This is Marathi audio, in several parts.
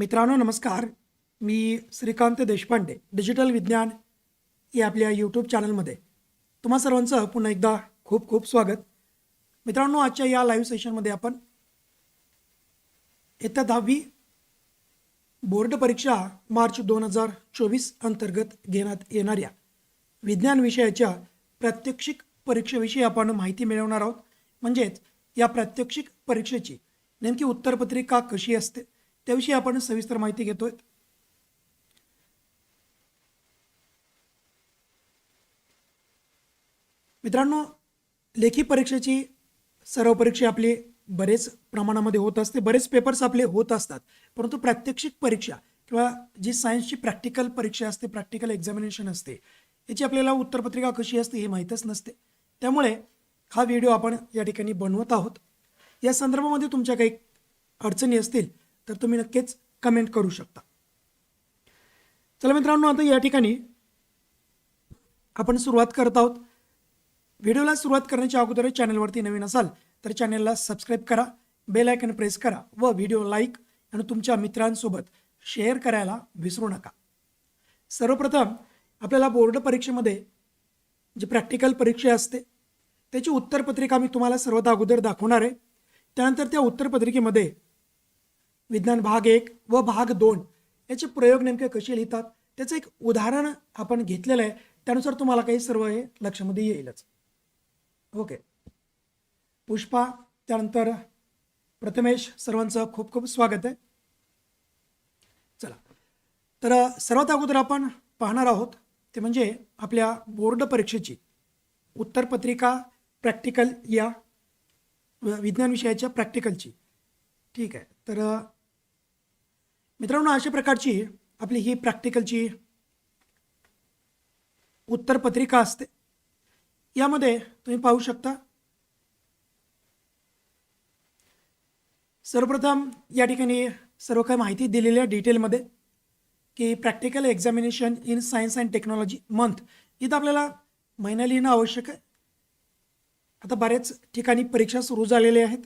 मित्रांनो नमस्कार. मी श्रीकांत देशपांडे डिजिटल विज्ञान या आपल्या यूट्यूब चॅनलमध्ये तुम्हा सर्वांचं पुन्हा एकदा खूप खूप स्वागत. मित्रांनो आजच्या या लाईव्ह सेशनमध्ये आपण येत्या दहावी बोर्ड परीक्षा मार्च दोन हजार चोवीस अंतर्गत घेण्यात येणाऱ्या विज्ञान विषयाच्या प्रात्यक्षिक परीक्षेविषयी आपण माहिती मिळवणार आहोत. म्हणजेच या प्रात्यक्षिक परीक्षेची नेमकी उत्तरपत्रिका कशी असते? त्याविषयी आपण सविस्तर माहिती घेतोय. मित्रांनो लेखी परीक्षेची सराव परीक्षा आपली बरेच प्रमाणामध्ये होत असते. बरेच पेपर्स आपले होत असतात. परंतु प्रात्यक्षिक परीक्षा किंवा जी सायन्सची प्रॅक्टिकल परीक्षा असते प्रॅक्टिकल एक्झामिनेशन असते याची आपल्याला उत्तरपत्रिका कशी असते हे माहीतच नसते. त्यामुळे हा व्हिडिओ आपण या ठिकाणी बनवत आहोत. या संदर्भामध्ये तुमच्या काही अडचणी असतील तर तुम्ही नक्कीच कमेंट करू शकता. चला मित्रांनो आता या ठिकाणी आपण सुरुवात करत आहोत. व्हिडिओला सुरुवात करण्याच्या अगोदर चॅनलवरती नवीन असाल तर चॅनलला सबस्क्राईब करा बेल आयकन प्रेस करा व व्हिडिओ लाईक आणि तुमच्या मित्रांसोबत शेअर करायला विसरू नका. सर्वप्रथम आपल्याला बोर्ड परीक्षेमध्ये जी प्रॅक्टिकल परीक्षा असते त्याची उत्तरपत्रिका मी तुम्हाला सर्वात अगोदर दाखवणार आहे. त्यानंतर त्या उत्तरपत्रिकेमध्ये विज्ञान भाग एक व भाग दोन याचे प्रयोग नेमके कसे लिहितात? त्याचं एक उदाहरण आपण घेतलेलं आहे. त्यानुसार तुम्हाला काही सर्व हे लक्षामध्ये येईलच. ओके. पुष्पा त्यानंतर प्रथमेश सर्वांचं खूप खूप स्वागत आहे. चला. तर सर्वात अगोदर आपण पाहणार आहोत ते म्हणजे आपल्या बोर्ड परीक्षेची उत्तरपत्रिका प्रॅक्टिकल या विज्ञान विषयाच्या प्रॅक्टिकलची. ठीक आहे. तर मित्रांनो अशा प्रकारची आपली ही प्रॅक्टिकलची उत्तरपत्रिका असते. यामध्ये तुम्ही पाहू शकता सर्वप्रथम या ठिकाणी सर्व काही माहिती दिलेली आहे डिटेलमध्ये की practical examination in science and technology month. इथं आपल्याला महिना लिहिणं आवश्यक आहे. आता बऱ्याच ठिकाणी परीक्षा सुरू झालेल्या आहेत.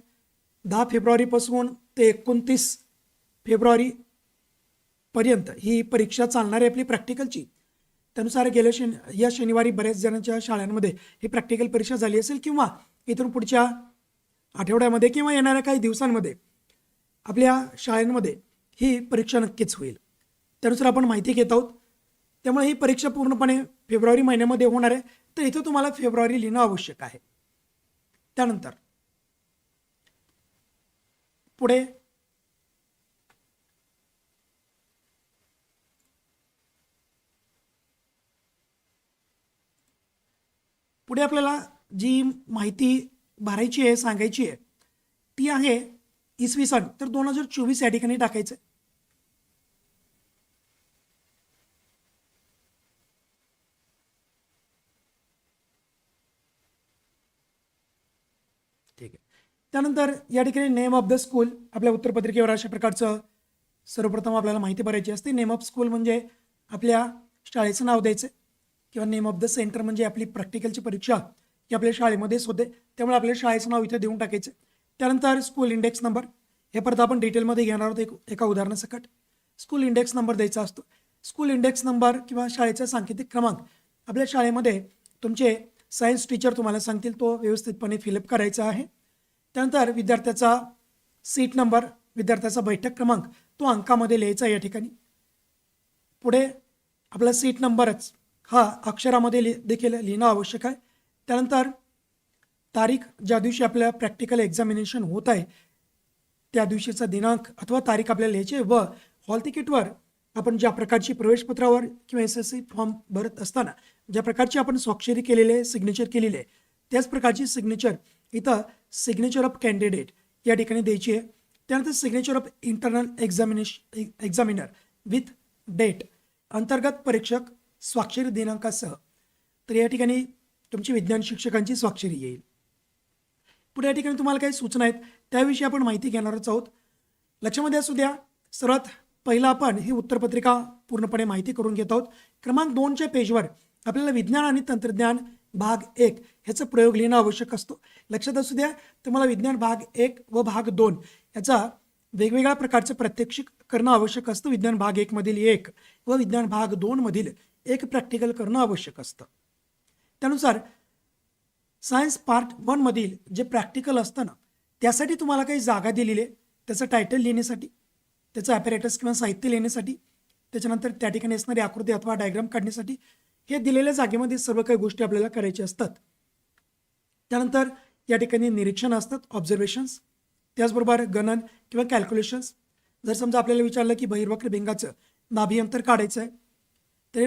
दहा फेब्रुवारीपासून ते एकोणतीस फेब्रुवारी पर्यंत ही परीक्षा चालणार आहे आपली प्रॅक्टिकलची. त्यानुसार गेल्या शन या शनिवारी बऱ्याच जणांच्या शाळांमध्ये ही प्रॅक्टिकल परीक्षा झाली असेल किंवा इथून पुढच्या आठवड्यामध्ये किंवा येणाऱ्या काही दिवसांमध्ये आपल्या शाळांमध्ये ही परीक्षा नक्कीच होईल. त्यानुसार आपण माहिती घेत आहोत. त्यामुळे ही परीक्षा पूर्णपणे फेब्रुवारी महिन्यामध्ये होणार आहे. तर इथं तुम्हाला फेब्रुवारी लिहिणं आवश्यक आहे. त्यानंतर पुढे पुढे आपल्याला जी माहिती भरायची आहे सांगायची आहे ती आहे इसवी सन. तर दोन हजार चोवीस या ठिकाणी टाकायचं ठीक आहे. त्यानंतर या ठिकाणी नेम ऑफ द स्कूल आपल्या उत्तरपत्रिकेवर अशा प्रकारचं सर्वप्रथम आपल्याला माहिती भरायची असते. नेम ऑफ स्कूल म्हणजे आपल्या शाळेचं नाव द्यायचं किंवा नेम ऑफ द सेंटर म्हणजे आपली प्रॅक्टिकलची परीक्षा ही आपल्या शाळेमध्येच होते. त्यामुळे आपल्या शाळेचं नाव इथे देऊन टाकायचं. त्यानंतर स्कूल इंडेक्स नंबर हे परत आपण डिटेलमध्ये घेणार आहोत एक एका उदाहरणासकट. स्कूल इंडेक्स नंबर द्यायचा असतो. स्कूल इंडेक्स नंबर किंवा शाळेचा सांकेतिक क्रमांक. आपल्या शाळेमध्ये तुमचे सायन्स टीचर तुम्हाला सांगतील तो व्यवस्थितपणे फिलअप करायचा आहे. त्यानंतर विद्यार्थ्याचा सीट नंबर विद्यार्थ्याचा बैठक क्रमांक तो अंकामध्ये लिहायचा या ठिकाणी. पुढे आपला सीट नंबरच हा अक्षरामध्ये लि देखील लिहिणं आवश्यक आहे. त्यानंतर तारीख ज्या दिवशी आपल्या प्रॅक्टिकल एक्झामिनेशन होत आहे त्या दिवशीचा दिनांक अथवा तारीख आपल्याला लिहायची आहे व हॉल तिकीटवर आपण ज्या प्रकारची प्रवेशपत्रावर किंवा एस एस सी फॉर्म भरत असताना ज्या प्रकारची आपण स्वाक्षरी केलेली आहे सिग्नेचर केलेली आहे त्याच प्रकारची सिग्नेचर इथं सिग्नेचर ऑफ कॅन्डिडेट या ठिकाणी द्यायची आहे. त्यानंतर signature of internal examination examiner with date अंतर्गत परीक्षक स्वाक्षरी दिनांकासह. तर या ठिकाणी तुमची विज्ञान शिक्षकांची स्वाक्षरी येईल. पुढे या ठिकाणी तुम्हाला काही सूचना आहेत. त्याविषयी आपण माहिती घेणारच आहोत. लक्षामध्ये असू द्या सर्वात पहिला आपण ही उत्तरपत्रिका पूर्णपणे माहिती करून घेत आहोत. क्रमांक दोनच्या पेजवर आपल्याला विज्ञान आणि तंत्रज्ञान भाग एक ह्याचा प्रयोग लिहिणं आवश्यक असतो. लक्षात असू द्या तुम्हाला विज्ञान भाग एक व भाग दोन याचा वेगवेगळ्या प्रकारचं प्रात्यक्षिक करणं आवश्यक असतं. विज्ञान भाग एकमधील एक व विज्ञान भाग दोनमधील एक प्रॅक्टिकल करणं आवश्यक असतं. त्यानुसार सायन्स पार्ट वनमधील जे प्रॅक्टिकल असतं ना त्यासाठी तुम्हाला काही जागा दिलेली आहे. त्याचं टायटल लिहिण्यासाठी त्याचं ॲपॅरेटस किंवा साहित्य लिहिण्यासाठी त्याच्यानंतर त्या ठिकाणी असणारी आकृती अथवा डायग्राम काढण्यासाठी हे दिलेल्या जागेमध्ये सर्व काही गोष्टी आपल्याला करायच्या असतात. त्यानंतर या ठिकाणी निरीक्षण असतात ऑब्झर्वेशन्स त्याचबरोबर गणन किंवा कॅल्क्युलेशन्स जर समजा आपल्याला विचारलं की बहिर्वक्र भिंगाचं नाभियंतर काढायचं आहे तर हे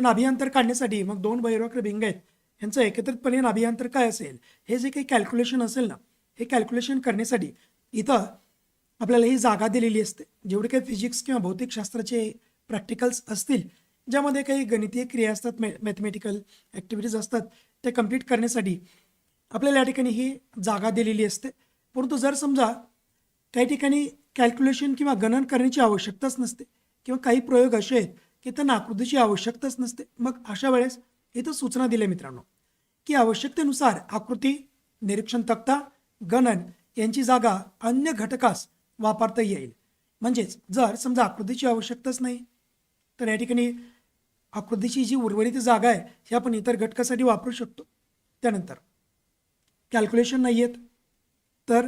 काढण्यासाठी मग दोन भैरवक्र भिंग आहेत. ह्यांचं एकत्रितपणे नाभियांतर काय असेल? हे जे काही कॅल्क्युलेशन असेल ना हे कॅल्क्युलेशन करण्यासाठी इथं आपल्याला ही जागा दिलेली असते. जेवढे काही फिजिक्स किंवा भौतिकशास्त्राचे प्रॅक्टिकल्स असतील ज्यामध्ये काही गणितीय क्रिया असतात मॅ मॅथमॅटिकल ॲक्टिव्हिटीज असतात ते कंप्लीट करण्यासाठी आपल्याला या ठिकाणी ही जागा दिलेली असते. परंतु जर समजा काही ठिकाणी कॅल्क्युलेशन किंवा गणन करण्याची आवश्यकताच नसते किंवा काही प्रयोग असे आहेत इथं त्यांना आकृतीची आवश्यकताच नसते. मग अशा वेळेस इथं सूचना दिल्या मित्रांनो की आवश्यकतेनुसार आकृती निरीक्षण तक्ता गणन यांची जागा अन्य घटकास वापरता येईल. म्हणजेच जर समजा आकृतीची आवश्यकताच नाही तर या ठिकाणी आकृतीची जी उर्वरित जागा आहे ही आपण इतर घटकासाठी वापरू शकतो. त्यानंतर कॅल्क्युलेशन नाही आहेत तर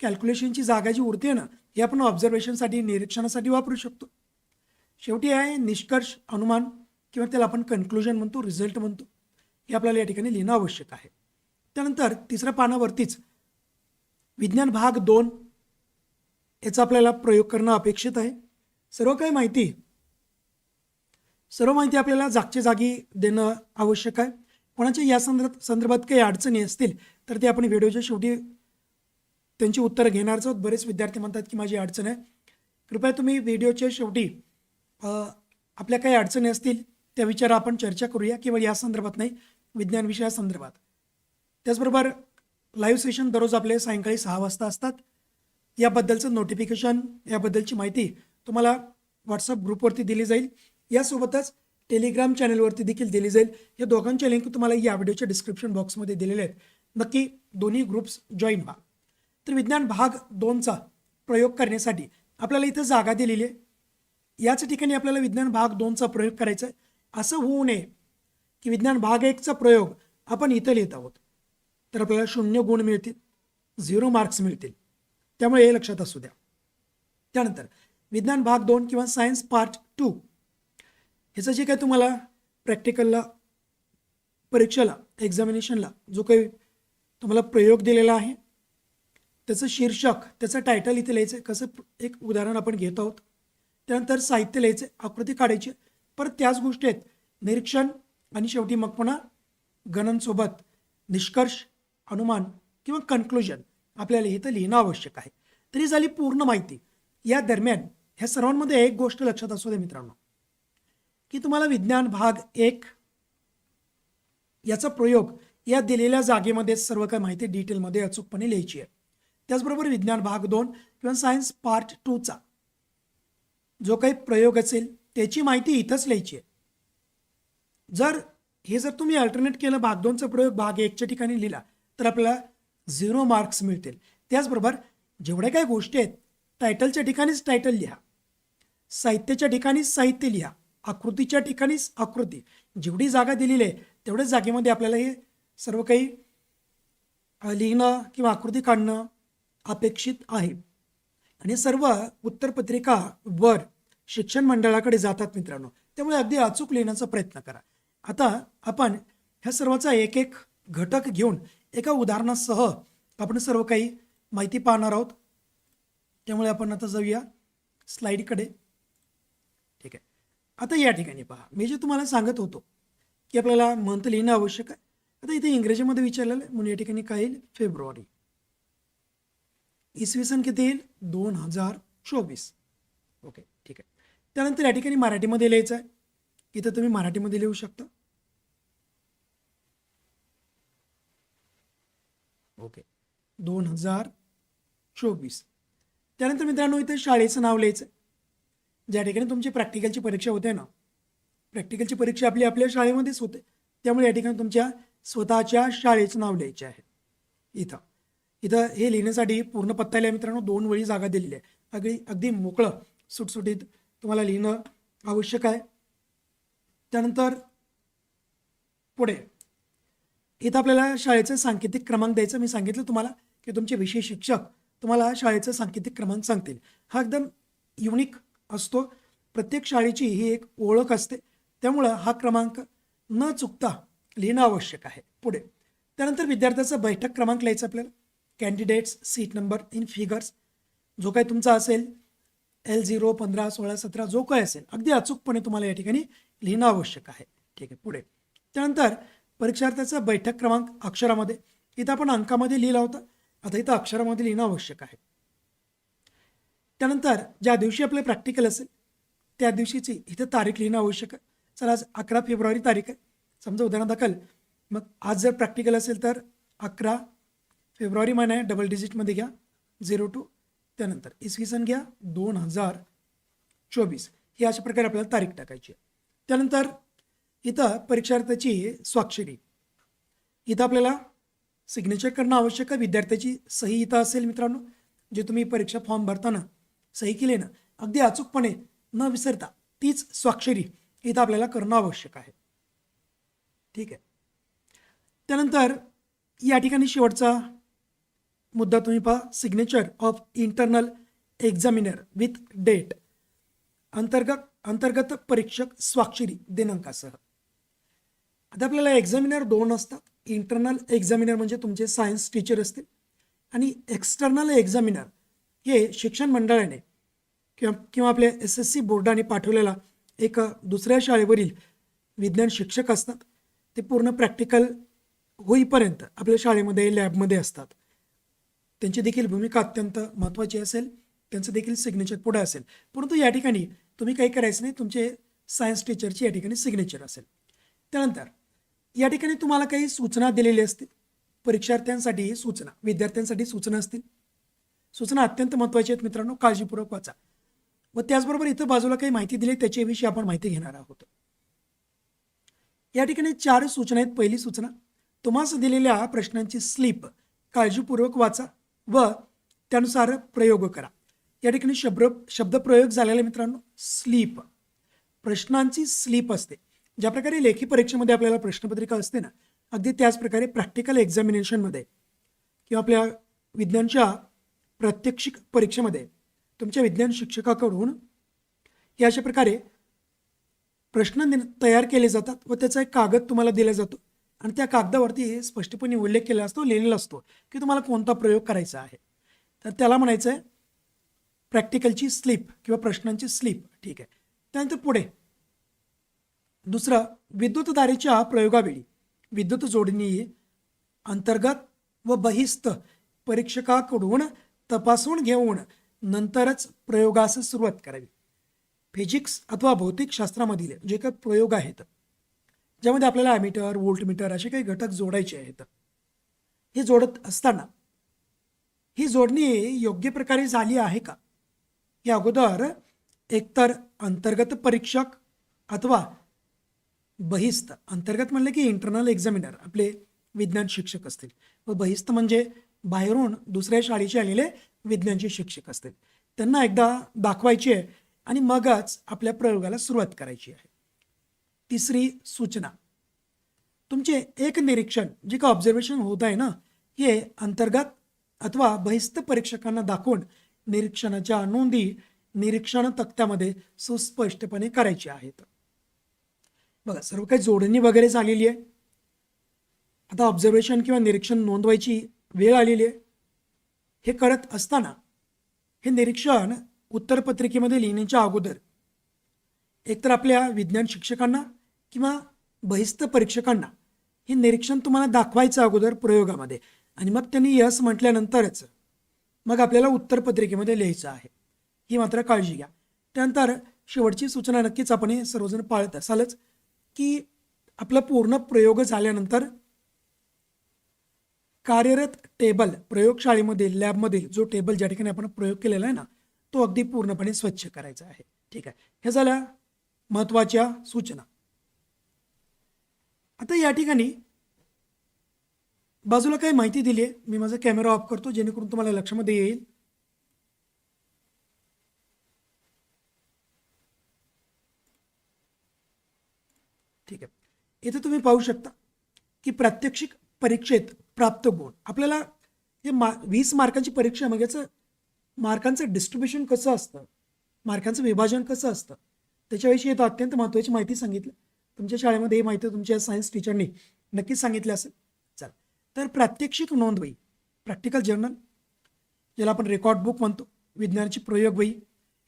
कॅल्क्युलेशनची जागा जी उरते ना ही आपण ऑब्झर्वेशनसाठी निरीक्षणासाठी वापरू शकतो. शेवटी आहे निष्कर्ष अनुमान किंवा त्याला आपण कन्क्लुजन म्हणतो रिझल्ट म्हणतो. हे आपल्याला या ठिकाणी लिहिणं आवश्यक आहे. त्यानंतर तिसऱ्या पानावरतीच विज्ञान भाग दोन याचा आपल्याला प्रयोग करणं अपेक्षित आहे. सर्व काही माहिती सर्व माहिती आपल्याला जागच्या जागी देणं आवश्यक आहे. कोणाच्या या संदर्भात संदर्भात काही अडचणी असतील तर ते आपण व्हिडिओच्या शेवटी त्यांची उत्तरं घेणारच आहोत. बरेच विद्यार्थी म्हणतात की माझी अडचण आहे. कृपया तुम्ही व्हिडिओच्या शेवटी आपल्या काही अडचणी असतील त्या विचार आपण चर्चा करूया किंवा या संदर्भात नाही विज्ञान विषयासंदर्भात त्याचबरोबर लाईव्ह सेशन दररोज आपले सायंकाळी सहा वाजता असतात. याबद्दलचं नोटिफिकेशन याबद्दलची माहिती तुम्हाला व्हॉट्सअप ग्रुपवरती दिली जाईल. यासोबतच टेलिग्राम चॅनलवरती देखील दिली जाईल. या दोघांच्या लिंक तुम्हाला या व्हिडिओच्या डिस्क्रिप्शन बॉक्समध्ये दिलेले आहेत. नक्की दोन्ही ग्रुप्स जॉईन व्हा. तर विज्ञान भाग दोनचा प्रयोग करण्यासाठी आपल्याला इथं जागा दिलेली आहे. याच ठिकाणी आपल्याला विज्ञान भाग दोनचा प्रयोग करायचा आहे. असं होऊ नये की विज्ञान भाग एकचा प्रयोग आपण इथं लिहित आहोत. तर आपल्याला शून्य गुण मिळतील झिरो मार्क्स मिळतील. त्यामुळे हे लक्षात असू द्या. त्यानंतर विज्ञान भाग दोन किंवा सायन्स पार्ट टू ह्याचं जे काय तुम्हाला प्रॅक्टिकलला परीक्षेला एक्झामिनेशनला जो काही तुम्हाला प्रयोग दिलेला आहे त्याचं शीर्षक त्याचं टायटल इथे लिहायचं आहे. कसं एक उदाहरण आपण घेत आहोत. त्यानंतर साहित्य लिहायचं आकृती काढायची. परत त्याच गोष्टी आहेत निरीक्षण आणि शेवटी मग पुन्हा गणनसोबत निष्कर्ष अनुमान किंवा कन्क्लुजन आपल्याला इथं लिहिणं आवश्यक आहे. तरी झाली पूर्ण माहिती. या दरम्यान ह्या सर्वांमध्ये एक गोष्ट लक्षात असू दे मित्रांनो. की तुम्हाला विज्ञान भाग एक याचा प्रयोग या दिलेल्या जागेमध्ये सर्व काही माहिती डिटेलमध्ये अचूकपणे लिहायची आहे. त्याचबरोबर विज्ञान भाग दोन किंवा सायन्स पार्ट टूचा जो काही प्रयोग असेल त्याची माहिती इथंच लिहायची आहे. जर हे जर तुम्ही अल्टरनेट केलं भाग दोनचा प्रयोग भाग एकच्या ठिकाणी लिहिला तर आपल्याला झिरो मार्क्स मिळतील. त्याचबरोबर जेवढ्या काही गोष्टी आहेत टायटलच्या ठिकाणीच टायटल लिहा. साहित्याच्या ठिकाणीच साहित्य लिहा. आकृतीच्या ठिकाणीच आकृती. जेवढी जागा दिलेली आहे तेवढ्याच जागेमध्ये आपल्याला हे सर्व काही लिहिणं किंवा आकृती काढणं अपेक्षित आहे. आणि सर्व उत्तरपत्रिका वर शिक्षण मंडळाकडे जातात मित्रांनो. त्यामुळे अगदी अचूक लिहिण्याचा प्रयत्न करा. आता आपण ह्या सर्वाचा एक एक घटक घेऊन एका उदाहरणासह आपण सर्व काही माहिती पाहणार आहोत. त्यामुळे आपण आता जाऊया स्लाईडकडे ठीक आहे. आता या ठिकाणी पहा. मी जे तुम्हाला सांगत होतो की आपल्याला मंथ लिहिणं आवश्यक आहे. आता इथे इंग्रजीमध्ये विचारलेलं आहे. म्हणून या ठिकाणी काय येईल? फेब्रुवारी. इसवी सन किती येईल? दोन हजार चोवीस. ओके ठीक आहे. त्यानंतर या ठिकाणी मराठीमध्ये लिहायचं आहे. इथं तुम्ही मराठीमध्ये लिहू शकता. ओके दोन हजार चोवीस. त्यानंतर मित्रांनो इथे शाळेचं नाव लिहायचं आहे. ज्या ठिकाणी तुमची प्रॅक्टिकलची परीक्षा होते ना प्रॅक्टिकलची परीक्षा आपली आपल्या शाळेमध्येच होते. त्यामुळे या ठिकाणी तुमच्या स्वतःच्या शाळेचं नाव लिहायचे आहे. इथं. इथं हे लिहिण्यासाठी पूर्ण पत्ता लिहा मित्रांनो. दोन वेळी जागा दिलेली आहे. अगदी अगदी मोकळं सुटसुटीत तुम्हाला लिहिणं आवश्यक आहे. त्यानंतर पुढे. इथं आपल्याला शाळेचं सांकेतिक क्रमांक द्यायचं मी सांगितलं तुम्हाला की तुमचे विषय शिक्षक तुम्हाला शाळेचं सांकेतिक क्रमांक सांगतील. हा एकदम युनिक असतो. प्रत्येक शाळेची ही एक ओळख असते. त्यामुळं हा क्रमांक न चुकता लिहिणं आवश्यक आहे. पुढे. त्यानंतर विद्यार्थ्याचा बैठक क्रमांक लिहायचा आपल्याला. Candidates seat number in figures जो काही तुमचा असेल एल झिरो पंधरा सोळा सतरा जो काही असेल अगदी अचूकपणे तुम्हाला या ठिकाणी लिहिणं आवश्यक आहे. ठीक आहे पुढे. त्यानंतर परीक्षार्थ्याचा बैठक क्रमांक अक्षरामध्ये. इथं आपण अंकामध्ये लिहिला होता. आता इथं अक्षरामध्ये लिहिणं आवश्यक आहे. त्यानंतर ज्या दिवशी आपले प्रॅक्टिकल असेल त्या दिवशीची इथं तारीख लिहिणं आवश्यक आहे. चला आज अकरा फेब्रुवारी तारीख आहे. समजा उदाहरणादाखल मग आज जर प्रॅक्टिकल असेल तर अकरा फेब्रुवारी महिना आहे डबल डिजिटमध्ये घ्या झिरो टू त्यानंतर. इसवी सन घ्या दोन हजार चोवीस. ही अशा प्रकारे आपल्याला तारीख टाकायची आहे. त्यानंतर इथं परीक्षार्थ्याची स्वाक्षरी. इथं आपल्याला सिग्नेचर करणं आवश्यक आहे. विद्यार्थ्याची सही इथं असेल मित्रांनो जे तुम्ही परीक्षा फॉर्म भरताना सही केली ना अगदी अचूकपणे न विसरता तीच स्वाक्षरी इथं आपल्याला करणं आवश्यक आहे. ठीक आहे. त्यानंतर या ठिकाणी शेवटचा मुद्दा तुम्ही पहा. Signature of internal examiner with date अंतर्गत अंतर्गत परीक्षक स्वाक्षरी दिनांकासह. आता आपल्याला एक्झामिनर दोन असतात. इंटरनल एक्झामिनर म्हणजे तुमचे सायन्स टीचर असतील. आणि एक्सटर्नल एक्झामिनर हे शिक्षण मंडळाने किंवा किंवा आपल्या एस एस सी बोर्डाने पाठवलेला एक दुसऱ्या शाळेवरील विज्ञान शिक्षक असतात. ते पूर्ण प्रॅक्टिकल होईपर्यंत आपल्या शाळेमध्ये लॅबमध्ये असतात. त्यांची देखील भूमिका अत्यंत महत्त्वाची असेल त्यांचं देखील सिग्नेचर पुढे असेल. परंतु या ठिकाणी तुम्ही काही करायचं नाही तुमचे सायन्स टीचरची या ठिकाणी सिग्नेचर असेल. त्यानंतर या ठिकाणी तुम्हाला काही सूचना दिलेली असतील. परीक्षार्थ्यांसाठी सूचना विद्यार्थ्यांसाठी सूचना असतील. सूचना अत्यंत महत्त्वाच्या आहेत मित्रांनो काळजीपूर्वक वाचा. व त्याचबरोबर इथं बाजूला काही माहिती दिली त्याच्याविषयी आपण माहिती घेणार आहोत. या ठिकाणी चार सूचना आहेत. पहिली सूचना तुम्हाला दिलेल्या प्रश्नांची स्लिप काळजीपूर्वक वाचा. व त्यानुसार प्रयोग करा. या ठिकाणी शब्द शब्दप्रयोग झालेला मित्रांनो स्लीप. प्रश्नांची स्लीप असते. ज्या प्रकारे लेखी परीक्षेमध्ये आपल्याला प्रश्नपत्रिका असते ना अगदी त्याचप्रकारे प्रॅक्टिकल एक्झामिनेशनमध्ये किंवा आपल्या विज्ञानच्या प्रात्यक्षिक परीक्षेमध्ये तुमच्या विज्ञान शिक्षकाकडून हे अशा प्रकारे प्रश्न नि- तयार केले जातात व त्याचा एक कागद तुम्हाला दिला जातो. आणि त्या कागदावरती हे स्पष्टपणे उल्लेख केला असतो लिहिलेला असतो की तुम्हाला कोणता प्रयोग करायचा आहे. तर त्याला म्हणायचं आहे प्रॅक्टिकलची स्लिप किंवा प्रश्नांची स्लिप ठीक आहे. त्यानंतर पुढे. दुसरं विद्युतधारेच्या प्रयोगावेळी विद्युत जोडणी अंतर्गत व बहिस्त परीक्षकाकडून तपासून घेऊन नंतरच प्रयोगास सुरुवात करावी. फिजिक्स अथवा भौतिकशास्त्रामधील जे काही प्रयोग आहेत ज्यामध्ये आपल्याला ॲमीटर वोल्टमीटर असे काही घटक जोडायचे आहेत. हे जोडत असताना ही जोडणी योग्य प्रकारे झाली आहे का? या अगोदर एकतर अंतर्गत परीक्षक अथवा बहिस्त अंतर्गत म्हणलं की इंटरनल एक्झामिनर आपले विज्ञान शिक्षक असतील. व बहिस्त म्हणजे बाहेरून दुसऱ्या शाळेचे आलेले विज्ञानचे शिक्षक असतील. त्यांना एकदा दाखवायची आहे आणि मगच आपल्या प्रयोगाला सुरुवात करायची आहे. तिसरी सूचना. तुमचे एक निरीक्षण जे का ऑब्झर्वेशन होत आहे ना हे अंतर्गत अथवा बहिस्त परीक्षकांना दाखवून निरीक्षणाच्या नोंदी निरीक्षण तक्त्यामध्ये सुस्पष्टपणे करायची आहेत. बघा सर्व काही जोडणी वगैरे झालेली आहे. आता ऑब्झर्वेशन किंवा निरीक्षण नोंदवायची वेळ आलेली आहे. हे करत असताना हे निरीक्षण उत्तरपत्रिकेमध्ये लिहिण्याच्या अगोदर एकतर आपल्या विज्ञान शिक्षकांना किंवा बहिस्त परीक्षकांना हे निरीक्षण तुम्हाला दाखवायचं अगोदर प्रयोगामध्ये. आणि मग त्यांनी यस म्हटल्यानंतरच मग आपल्याला उत्तरपत्रिकेमध्ये लिहायचं आहे. ही मात्र काळजी घ्या. त्यानंतर शेवटची सूचना नक्कीच आपण हे सर्वजण पाळत असालच की आपला पूर्ण प्रयोग झाल्यानंतर कार्यरत टेबल प्रयोगशाळेमध्ये लॅबमधील जो टेबल ज्या ठिकाणी आपण प्रयोग केलेला आहे ना तो अगदी पूर्णपणे स्वच्छ करायचा आहे. ठीक आहे. हे झाल्या महत्त्वाच्या सूचना. आता या ठिकाणी बाजूला काही माहिती दिली आहे. मी माझा कॅमेरा ऑफ करतो जेणेकरून तुम्हाला लक्षामध्ये येईल. ठीक आहे. इथे तुम्ही पाहू शकता की प्रात्यक्षिक परीक्षेत प्राप्त गुण. आपल्याला हे मा वीस मार्कांची परीक्षा मग याचं मार्कांचं डिस्ट्रीब्युशन कसं असतं? मार्कांचं विभाजन कसं असतं? त्याच्याविषयी तो अत्यंत महत्त्वाची माहिती सांगितलं. तुमच्या शाळेमध्ये ही माहिती तुमच्या सायन्स टीचरनी नक्कीच सांगितलं असेल. चला. तर प्रात्यक्षिक नोंदवही प्रॅक्टिकल जर्नल ज्याला आपण रेकॉर्ड बुक म्हणतो विज्ञानाची प्रयोग वही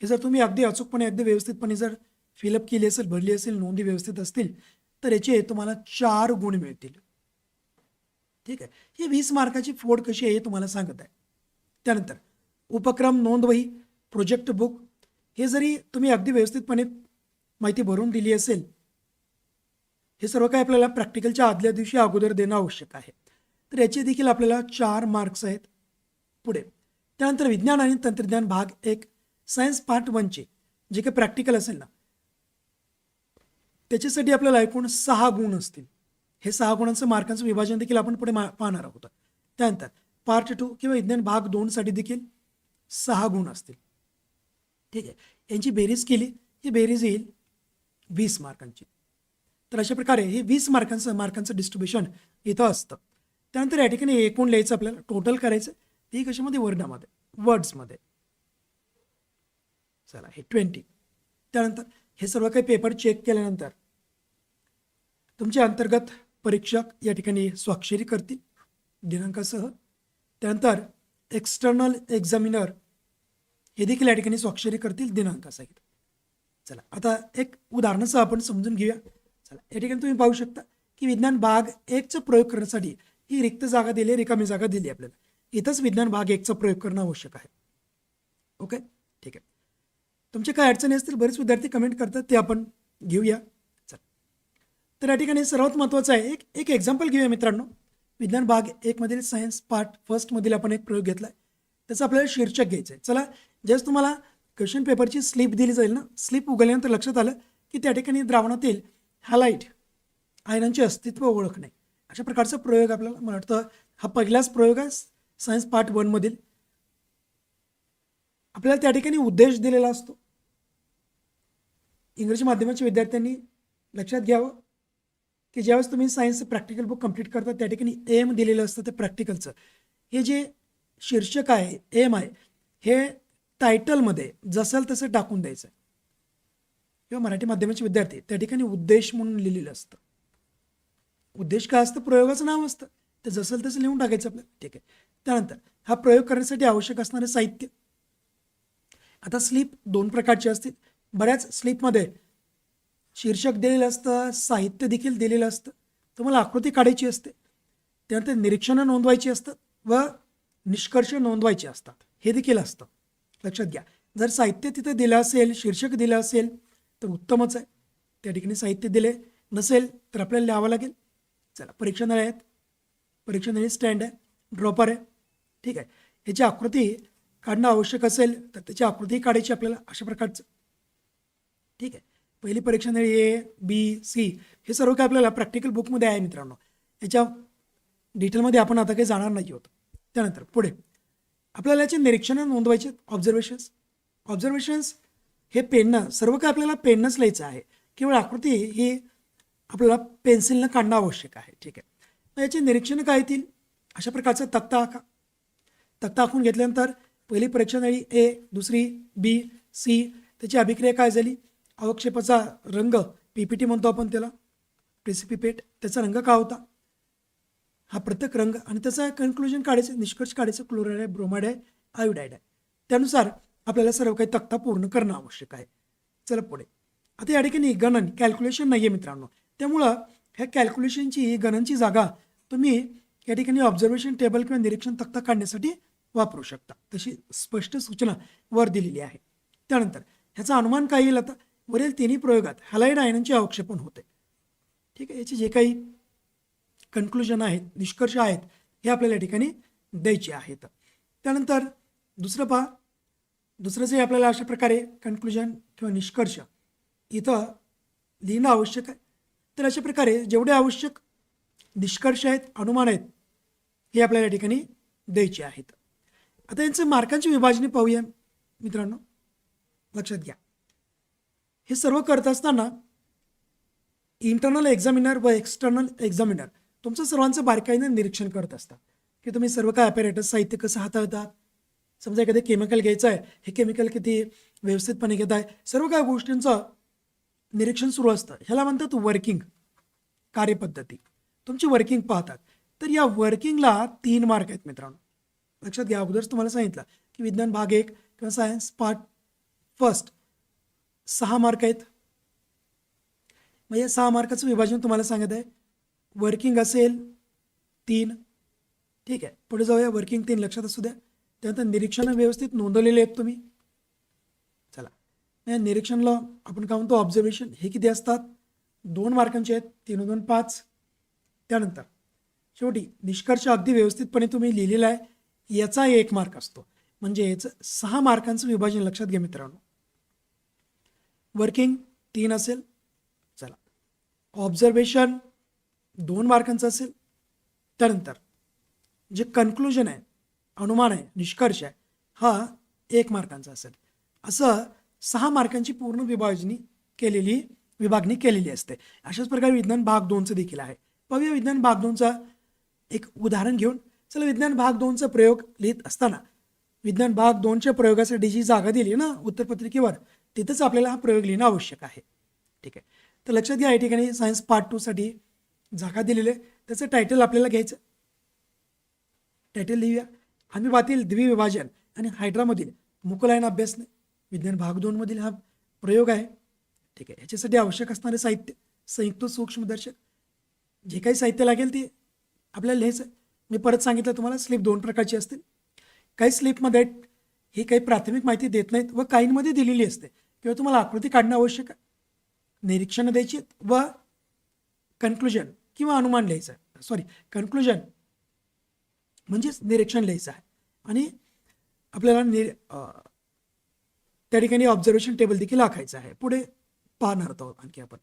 हे जर तुम्ही अगदी अचूकपणे अगदी व्यवस्थितपणे जर फिलअप केली असेल भरली असेल नोंदी व्यवस्थित असतील तर याचे तुम्हाला चार गुण मिळतील. ठीक आहे? ही वीस मार्काची फोड कशी आहे हे तुम्हाला सांगत आहे. त्यानंतर उपक्रम नोंदवही प्रोजेक्ट बुक हे जरी तुम्ही अगदी व्यवस्थितपणे माहिती भरून दिली असेल हे सर्व काही आपल्याला प्रॅक्टिकलच्या आदल्या दिवशी अगोदर देणं आवश्यक आहे. तर याचे देखील आपल्याला चार मार्क्स आहेत पुढे. त्यानंतर विज्ञान आणि तंत्रज्ञान भाग एक सायन्स पार्ट वनचे जे काही प्रॅक्टिकल असेल ना त्याच्यासाठी आपल्याला एकूण सहा गुण असतील. हे सहा गुणांचं मार्कांचं विभाजन देखील आपण पुढे मा पाहणार आहोत. त्यानंतर पार्ट टू किंवा विज्ञान भाग दोनसाठी देखील सहा गुण असतील. ठीक आहे. यांची बेरीज केली ही बेरीज येईल वीस मार्कांची. तर अशा प्रकारे हे वीस मार्कांचं मार्कांचं डिस्ट्रीब्युशन इथं असतं. त्यानंतर या ठिकाणी एकूण लिहायचं आपल्याला टोटल करायचं ते कशामध्ये? वर्णामध्ये वर्ड्समध्ये चला हे ट्वेंटी त्यानंतर हे सर्व काही पेपर चेक केल्यानंतर तुमचे अंतर्गत परीक्षक या ठिकाणी स्वाक्षरी करतील दिनांकासह. त्यानंतर एक्सटर्नल एक्झामिनर हे देखील या ठिकाणी स्वाक्षरी करतील दिनांकासहित. चला आता एक उदाहरणासह आपण समजून घेऊया. या ठिकाणी तुम्ही पाहू शकता की विज्ञान भाग एकचा प्रयोग करण्यासाठी ही रिक्त जागा दिली रिकामी जागा दिली आपल्याला. इथंच विज्ञान भाग एकचा प्रयोग करणं आवश्यक आहे. ओके? ठीक आहे. तुमचे काय अडचणी असतील बरेच विद्यार्थी कमेंट करतात ते आपण घेऊया. चल. तर या ठिकाणी सर्वात महत्त्वाचं आहे एक एक एक्झाम्पल घेऊया मित्रांनो. विज्ञान भाग एकमधील सायन्स पार्ट फर्स्टमधील आपण एक प्रयोग घेतला आहे त्याचं आपल्याला शीर्षक घ्यायचं आहे चला जस्ट तुम्हाला क्वेश्चन पेपरची स्लिप दिली जाईल ना. स्लिप उघडल्यानंतर लक्षात आलं की त्या ठिकाणी द्रावणातील हॅलाईट आयनांचे अस्तित्व ओळखणे अशा प्रकारचा प्रयोग आपल्याला मला वाटतं हा पहिलाच प्रयोग आहे. सायन्स पार्ट वनमधील आपल्याला त्या ठिकाणी उद्देश दिलेला असतो. इंग्रजी माध्यमाच्या विद्यार्थ्यांनी लक्षात घ्यावं की ज्यावेळेस तुम्ही सायन्सचं प्रॅक्टिकल बुक कंप्लीट करता त्या ठिकाणी एम दिलेलं असतं ते प्रॅक्टिकलचं हे जे शीर्षक आहे एम आहे हे टायटलमध्ये जसेल तसं टाकून द्यायचं. किंवा मराठी माध्यमाचे विद्यार्थी त्या ठिकाणी उद्देश म्हणून लिहिलेलं असतं. उद्देश काय असतं? प्रयोगाचं नाव असतं. ते जसं तसं लिहून टाकायचं आपल्याला. ठीक आहे. त्यानंतर हा प्रयोग करण्यासाठी आवश्यक असणारे साहित्य. आता स्लिप दोन प्रकारचे असतील. बऱ्याच स्लिपमध्ये शीर्षक दिलेलं असतं साहित्य देखील दिलेलं असतं. तुम्हाला आकृती काढायची असते. त्यानंतर निरीक्षणं नोंदवायची असतात व निष्कर्ष नोंदवायचे असतात. हे देखील असतं. लक्षात घ्या. जर साहित्य तिथं दिलं असेल शीर्षक दिलं असेल तर उत्तमच आहे. त्या ठिकाणी साहित्य दिले नसेल तर आपल्याला लिहावं लागेल. चला परीक्षा नळे आहेत. परीक्षा नळी स्टँड आहे. ड्रॉपर आहे. ठीक आहे. याची आकृती काढणं आवश्यक असेल तर त्याची आकृती काढायची आपल्याला अशा प्रकारचं. ठीक आहे. पहिली परीक्षा नळी ए बी सी हे सर्व काय आपल्याला प्रॅक्टिकल बुकमध्ये आहे मित्रांनो. याच्या डिटेलमध्ये आपण आता काही जाणार नाही आहोत. त्यानंतर पुढे. आपल्याला याचे निरीक्षणं नोंदवायचे ऑब्झर्वेशन्स ऑब्झर्वेशन्स हे पेननं सर्व काही आपल्याला पेननंच लिहायचं आहे. केवळ आकृती ही आपल्याला पेन्सिलनं काढणं आवश्यक आहे. ठीक आहे. मग याचे निरीक्षणं काय येतील? अशा प्रकारचा तक्ता आखा. तक्ता आखून घेतल्यानंतर पहिली परीक्षा नळी ए दुसरी बी सी त्याची अभिक्रिया काय झाली? अवक्षेपाचा रंग पी पी टी म्हणतो आपण त्याला. प्रेसिपिपेट. त्याचा रंग का होता? हा प्रत्येक रंग आणि त्याचा कन्क्लुजन काढायचं निष्कर्ष काढायचं क्लोराईड आहे ब्रोमाइड आहे आयोडाईड आहे. त्यानुसार आपल्याला सर्व काही तक्ता पूर्ण करणं आवश्यक आहे. चला पुढे. आता या ठिकाणी गणन कॅल्क्युलेशन नाही आहे मित्रांनो. त्यामुळं ह्या कॅल्क्युलेशनची गणनची जागा तुम्ही या ठिकाणी ऑब्झर्वेशन टेबल किंवा निरीक्षण तक्ता काढण्यासाठी वापरू शकता. तशी स्पष्ट सूचना वर दिलेली आहे. त्यानंतर ह्याचा अनुमान काय येईल आता? वरील तिन्ही प्रयोगात हॅलाईड आयनांचे अवक्षेपण होते. ठीक आहे याचे जे काही कन्क्लुजन आहेत निष्कर्ष आहेत हे आपल्याला या ठिकाणी द्यायचे आहेत. त्यानंतर दुसरं पहा. दुसरं जे आपल्याला अशा प्रकारे कन्क्लुजन किंवा निष्कर्ष इथं लिहिणं आवश्यक आहे तर अशा प्रकारे जेवढे आवश्यक निष्कर्ष आहेत अनुमान आहेत हे आपल्याला या ठिकाणी द्यायचे आहेत. आता यांचं मार्कांची विभाजने पाहूया मित्रांनो. लक्षात घ्या. हे सर्व करत असताना इंटरनल एक्झामिनर व एक्सटर्नल एक्झामिनर तुमचं सर्वांचं बारकाईनं निरीक्षण करत असतात. की तुम्ही सर्व काय ॲपेरेटस साहित्य कसं हाताळतात समजा एखादं केमिकल घ्यायचं आहे हे केमिकल किती व्यवस्थितपणे घेत आहे सर्व काही गोष्टींचं निरीक्षण सुरू असतं. ह्याला म्हणतात वर्किंग कार्यपद्धती. तुमची वर्किंग पाहतात. तर या वर्किंगला तीन मार्क आहेत मित्रांनो. लक्षात घ्या अगोदरच तुम्हाला सांगितलं की विज्ञान भाग एक किंवा सायन्स पार्ट फर्स्ट सहा मार्क आहेत. मग या सहा मार्काचं विभाजन तुम्हाला सांगत आहे. वर्किंग असेल तीन. ठीक आहे. पुढे जाऊया. वर्किंग तीन लक्षात असू द्या. त्यानंतर निरीक्षण व्यवस्थित नोंदवलेले आहेत तुम्ही. चला. या निरीक्षणला आपण काय म्हणतो ऑब्झर्वेशन हे किती असतात? दोन मार्कांचे आहेत तीन दोन पाच. त्यानंतर शेवटी निष्कर्ष अगदी व्यवस्थितपणे तुम्ही लिहिलेला आहे याचा एक मार्क असतो. म्हणजे याचं सहा मार्कांचं विभाजन लक्षात घ्या मित्रांनो. वर्किंग तीन असेल. चला. ऑब्झर्वेशन दोन मार्कांचं असेल. त्यानंतर जे कन्क्लुजन आहे अनुमान आहे निष्कर्ष आहे. हा एक मार्कांचा असेल. असं सहा मार्कांची पूर्ण विभाजनी केलेली विभागणी केलेली असते. अशाच प्रकारे विज्ञान भाग दोनचं देखील आहे. पाहूया विज्ञान भाग दोनचा एक उदाहरण घेऊन. चला विज्ञान भाग दोनचा प्रयोग लिहित असताना विज्ञान भाग दोनच्या प्रयोगासाठी जी जागा दिली ना उत्तरपत्रिकेवर तिथंच आपल्याला हा प्रयोग लिहिणं आवश्यक आहे. ठीक आहे. तर लक्षात घ्या या ठिकाणी सायन्स पार्ट टूसाठी जागा दिलेली आहे. त्याचं टायटल आपल्याला घ्यायचं टायटल लिहूया. आम्ही द्विविभाजन आणि हायड्रामधील मुकुलायन अभ्यास विज्ञान भाग दोनमधील हा प्रयोग आहे. ठीक आहे. ह्याच्यासाठी आवश्यक असणारे साहित्य संयुक्त सूक्ष्मदर्शक जे काही साहित्य लागेल ते आपल्याला लिहायचं मी परत सांगितलं तुम्हाला स्लिप दोन प्रकारची असतील. काही स्लिपमध्ये ही काही प्राथमिक माहिती देत नाहीत व काहींमध्ये दिलेली असते. किंवा तुम्हाला आकृती काढणं आवश्यक आहे. निरीक्षणं द्यायची आहेत व कन्क्लुजन किंवा अनुमान लिहायचं सॉरी कन्क्लुजन म्हणजेच निरीक्षण लिहायचं आहे. आणि आपल्याला निर त्या ठिकाणी ऑब्झर्वेशन टेबल देखील आखायचं आहे. पुढे पाहणार आहोत आणखी आपण.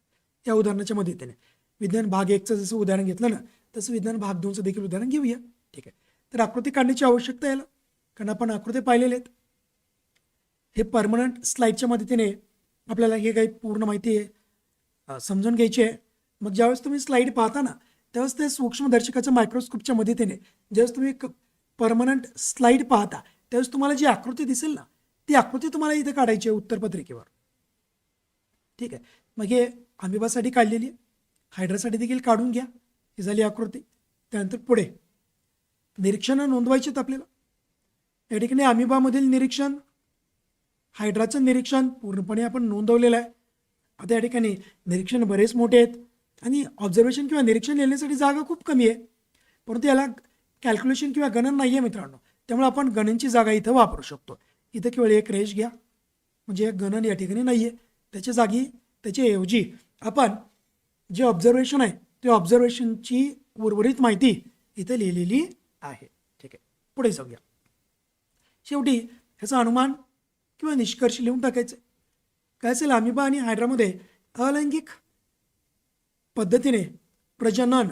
या उदाहरणाच्या मदतीने. विज्ञान भाग एकचं जसं उदाहरण घेतलं ना तसं विज्ञान भाग दोनचं देखील उदाहरण घेऊया. ठीक आहे. तर आकृती काढण्याची आवश्यकता याला. कारण आपण आकृती पाहिलेले आहेत. हे परमनंट स्लाईडच्या मदतीने आपल्याला हे काही पूर्ण माहिती आहे समजून घ्यायची आहे. मग ज्यावेळेस तुम्ही स्लाईड पाहता ना तेव्हाच ते सूक्ष्मदर्शकाच्या मायक्रोस्कोपच्या मदतीने ज्यावेळेस तुम्ही परमनंट स्लाईड पाहता त्यावेळेस तुम्हाला जी आकृती दिसेल ना ती आकृती तुम्हाला इथे काढायची आहे उत्तरपत्रिकेवर. ठीक आहे? मग हे अमिबासाठी काढलेली आहे. हायड्रासाठी देखील काढून घ्या. ही झाली आकृती. त्यानंतर पुढे. निरीक्षणं नोंदवायची आहेत आपल्याला. या ठिकाणी आमिबामधील निरीक्षण हायड्राचं निरीक्षण पूर्णपणे आपण नोंदवलेलं आहे. आता या ठिकाणी निरीक्षण बरेच मोठे आहेत. आणि ऑब्झर्वेशन किंवा निरीक्षण लिहिण्यासाठी जागा खूप कमी आहे. परंतु याला कॅल्क्युलेशन किंवा गणन नाही आहे मित्रांनो. त्यामुळे आपण गणनची जागा इथं वापरू शकतो. इथं केवळ एक रेष घ्या. म्हणजे गणन या ठिकाणी नाही आहे त्याच्या जागी त्याच्याऐवजी आपण जे ऑब्झर्वेशन आहे ते ऑब्झर्वेशनची उर्वरित माहिती इथं लिहिलेली आहे. ठीक आहे. पुढे जाऊया. शेवटी ह्याचा अनुमान किंवा निष्कर्ष लिहून टाकायचे. काय असेल अमिबा आणि हायड्रामध्ये अलैंगिक पद्धतीने प्रजनन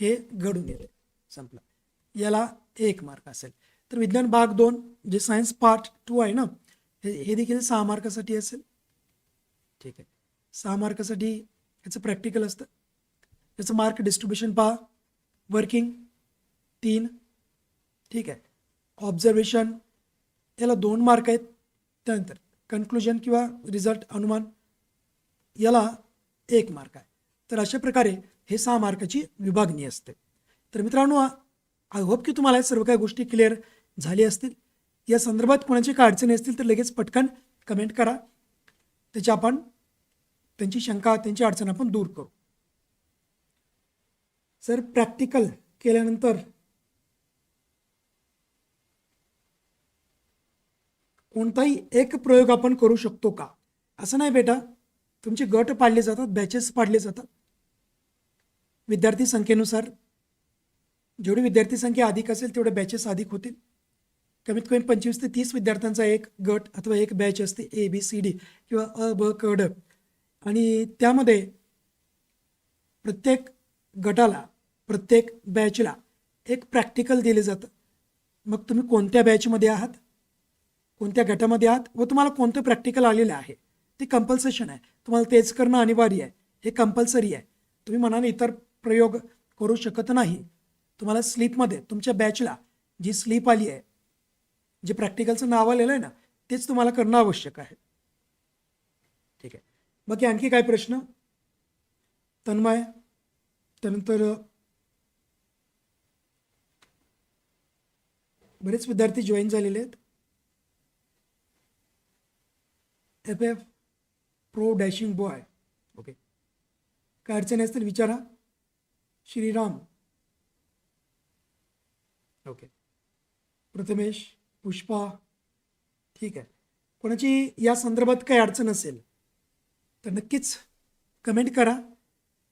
हे घडून येते. संपलं. याला एक मार्क असेल. तर विज्ञान भाग दोन जे सायन्स पार्ट टू आहे ना हे हे देखील सहा मार्कासाठी असेल. ठीक आहे. सहा मार्कासाठी याचं प्रॅक्टिकल असतं. याचं मार्क डिस्ट्रीब्युशन पहा. वर्किंग तीन. ठीक आहे. ऑब्झर्वेशन याला दोन मार्क आहेत. त्यानंतर कन्क्लुजन किंवा रिझल्ट अनुमान. याला एक मार्क आहे. तर अशा प्रकारे हे सहा मार्काची विभागणी असते. तर मित्रांनो आय होप की तुम्हाला सर्व काही गोष्टी क्लिअर झाली असतील. या संदर्भात कोणाची काय अडचणी असतील तर लगेच पटकन कमेंट करा. त्याची आपण त्यांची शंका त्यांची अडचण आपण दूर करू. सर प्रॅक्टिकल केल्यानंतर कोणताही एक प्रयोग आपण करू शकतो का? असं नाही बेटा. तुमचे गट पाडले जातात बॅचेस पाडले जातात. विद्यार्थी संख्येनुसार जेवढी विद्यार्थी संख्या अधिक असेल तेवढे बॅचेस अधिक होतील. कमीत कमी पंचवीस ते तीस विद्यार्थ्यांचा एक गट अथवा एक बॅच असते ए बी सी डी किंवा अ ब क ड. आणि त्यामध्ये प्रत्येक गटाला प्रत्येक बॅचला एक प्रॅक्टिकल दिले जातं. मग तुम्ही कोणत्या बॅचमध्ये आहात? कोणत्या गटामध्ये आहात? व तुम्हाला कोणतं प्रॅक्टिकल आलेलं आहे? ते कंपल्सेशन आहे. तुम्हाला तेच करणं अनिवार्य आहे. हे कंपल्सरी आहे. तुम्ही मनाने इतर प्रयोग करू शकत नाही. तुम्हाला स्लीपमध्ये तुमच्या बॅचला जी स्लीप आली आहे जे प्रॅक्टिकलचं नाव आलेलं आहे ना तेच तुम्हाला करणं आवश्यक आहे. ठीक आहे. बाकी आणखी काय प्रश्न? तन्मय त्यानंतर बरेच विद्यार्थी जॉईन झालेले आहेत. F F pro dashing boy okay काय अडचणी असतील विचारा. श्रीराम. ओके प्रथमेश पुष्पा. ठीक आहे. कोणाची या संदर्भात काही अडचण असेल तर नक्कीच कमेंट करा.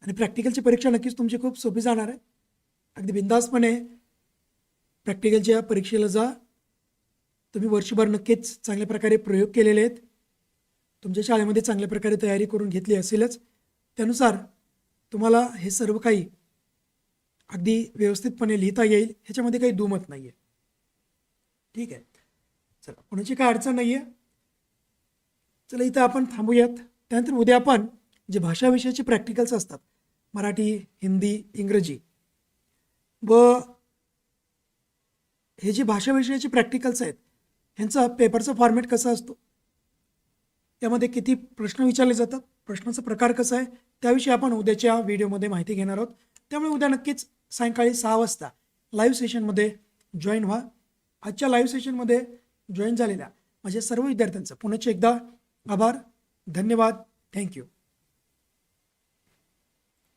आणि प्रॅक्टिकलची परीक्षा नक्कीच तुमची खूप सोपी जाणार आहे. अगदी बिंदासपणे प्रॅक्टिकलच्या परीक्षेला जा. तुम्ही वर्षभर नक्कीच चांगल्या प्रकारे प्रयोग केलेले आहेत. तुमच्या शाळेमध्ये चांगल्या प्रकारे तयारी करून घेतली असेलच त्यानुसार तुम्हाला हे सर्व काही अगदी व्यवस्थितपणे लिहिता येईल ह्याच्यामध्ये काही दुमत नाही आहे ठीक आहे? चला कोणाची काय अडचण नाही आहे चला इथं आपण थांबूयात. त्यानंतर उद्या आपण जे भाषाविषयाचे प्रॅक्टिकल्स असतात मराठी हिंदी इंग्रजी व हे जे भाषाविषयाचे प्रॅक्टिकल्स आहेत ह्यांचा पेपरचा फॉर्मॅट कसा असतो? त्यामध्ये किती प्रश्न विचारले जातात प्रश्नाचा प्रकार कसा आहे त्याविषयी आपण उद्याच्या व्हिडिओमध्ये माहिती घेणार आहोत. त्यामुळे उद्या नक्कीच सायंकाळी सहा वाजता लाईव्ह सेशनमध्ये जॉईन व्हा. आजच्या लाईव्ह सेशनमध्ये जॉईन झालेल्या माझ्या सर्व विद्यार्थ्यांचं पुण्याचे एकदा आभार धन्यवाद थँक्यू